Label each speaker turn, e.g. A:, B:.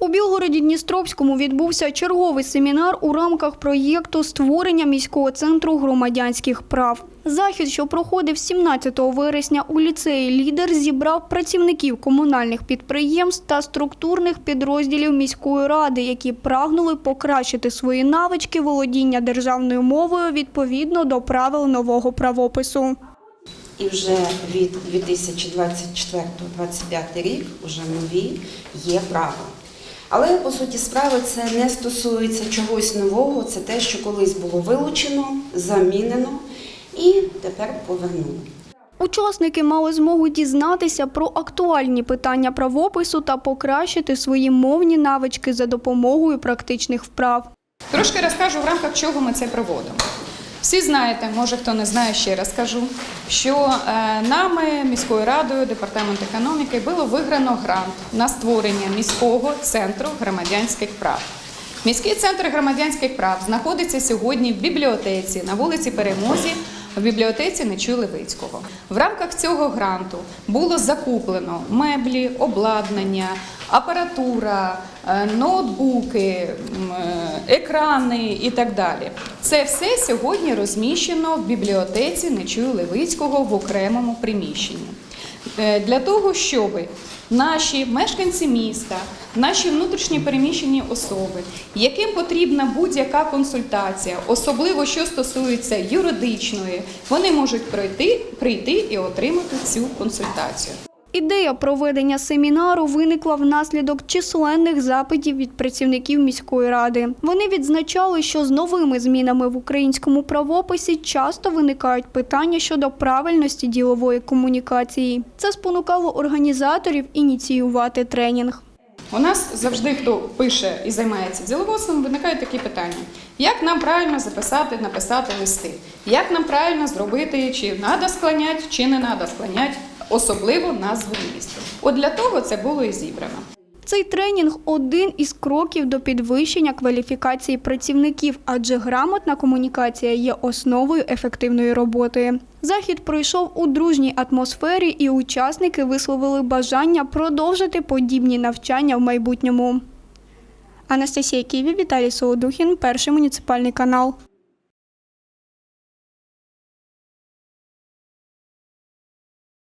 A: У Білгороді Дністровському відбувся черговий семінар у рамках проєкту створення міського центру громадянських прав. Захід, що проходив 17 вересня у ліцеї Лідер, зібрав працівників комунальних підприємств та структурних підрозділів міської ради, які прагнули покращити свої навички володіння державною мовою відповідно до правил нового правопису.
B: І вже від 2024-2025 рік вже нові є права. Але по суті справи це не стосується чогось нового, це те, що колись було вилучено, замінено і тепер повернули.
A: Учасники мали змогу дізнатися про актуальні питання правопису та покращити свої мовні навички за допомогою практичних вправ.
C: Трошки розкажу в рамках чого ми це проводимо. Всі знаєте, може хто не знає, ще раз кажу, що е, нами, міською радою, департамент економіки було виграно грант на створення міського центру громадянських прав. Міський центр громадянських прав знаходиться сьогодні в бібліотеці на вулиці Перемозі. В бібліотеці Нечуй Левицького. В рамках цього гранту було закуплено меблі, обладнання, апаратура, е, ноутбуки, е, екрани і так далі. Це все сьогодні розміщено в бібліотеці Нечуй Левицького в окремому приміщенні. Е, Для того, щоб наші мешканці міста, наші внутрішні переміщені особи, яким потрібна будь-яка консультація, особливо що стосується юридичної, вони можуть пройти, прийти і отримати цю консультацію.
A: Ідея проведення семінару виникла внаслідок численних запитів від працівників міської ради. Вони відзначали, що з новими змінами в українському правописі часто виникають питання щодо правильності ділової комунікації. Це спонукало організаторів ініціювати тренінг.
C: У нас завжди, хто пише і займається діловодством, виникають такі питання: як нам правильно записати, написати листи? Як нам правильно зробити, чи треба склонять, чи не треба склонять, особливо назву міста. От для того це було і зібрано.
A: Цей тренінг один із кроків до підвищення кваліфікації працівників, адже грамотна комунікація є основою ефективної роботи. Захід пройшов у дружній атмосфері, і учасники висловили бажання продовжити подібні навчання в майбутньому. Анастасія Ківі, Віталій Солодухін, перший муніципальний канал.